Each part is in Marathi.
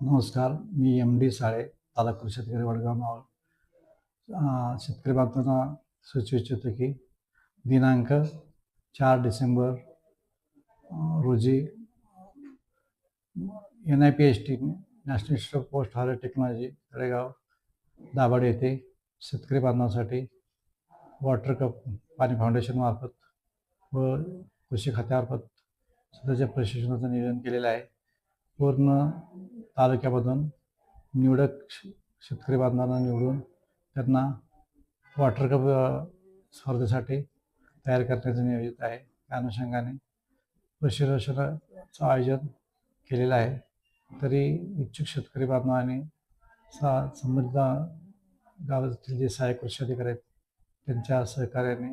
नमस्कार मी एम डी साळे तालुका शेतकरी वडगाव मावळ शेतकरी बांधवांना सुचवू इच्छितो की दिनांक चार डिसेंबर रोजी N I P S T national institute of post harvest technology Talegaon Dabhad येथे शेतकरी बांधवांसाठी वॉटर कप पाणी फाउंडेशनमार्फत व कृषी खात्यामार्फत स्वतःच्या प्रशिक्षणाचं नियोजन केलेलं आहे. पूर्ण तालुक्यामधून निवडक श- शेतकरी बांधवांना निवडून त्यांना वॉटर कप स्पर्धेसाठी तयार करण्याचं नियोजित आहे. त्या अनुषंगाने प्रशिक्षणाचं आयोजन केलेलं आहे. तरी इच्छुक शेतकरी बांधवांनी सा संबंधित गावातील जे सहाय्यक कृषी अधिकारी आहेत त्यांच्या सहकार्याने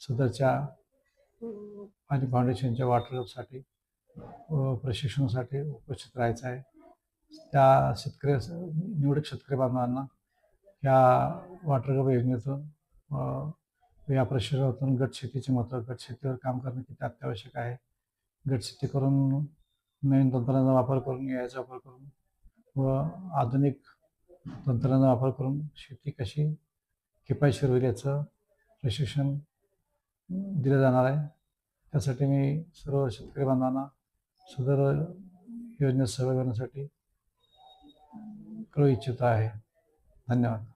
सदरच्या पाणी फाउंडेशनच्या वॉटर कपसाठी प्रशिक्षणासाठी उपस्थित राहायचं आहे. त्या शेतकरी निवडक शेतकरी बांधवांना या वॉटर कप योजनेतून या प्रशिक्षणातून गट शेतीचे महत्त्व गट शेतीवर काम करणे किती अत्यावश्यक आहे? गट शेती करून नवीन तंत्रज्ञानाचा वापर करून याचा वापर करून व आधुनिक तंत्रज्ञानाचा वापर करून शेती कशी किफायतशीर होईल याचं प्रशिक्षण दिलं जाणार आहे. त्यासाठी मी सर्व शेतकरी बांधवांना सदर योजनेत सहभागी होण्यासाठी कळू इच्छित आहे. धन्यवाद.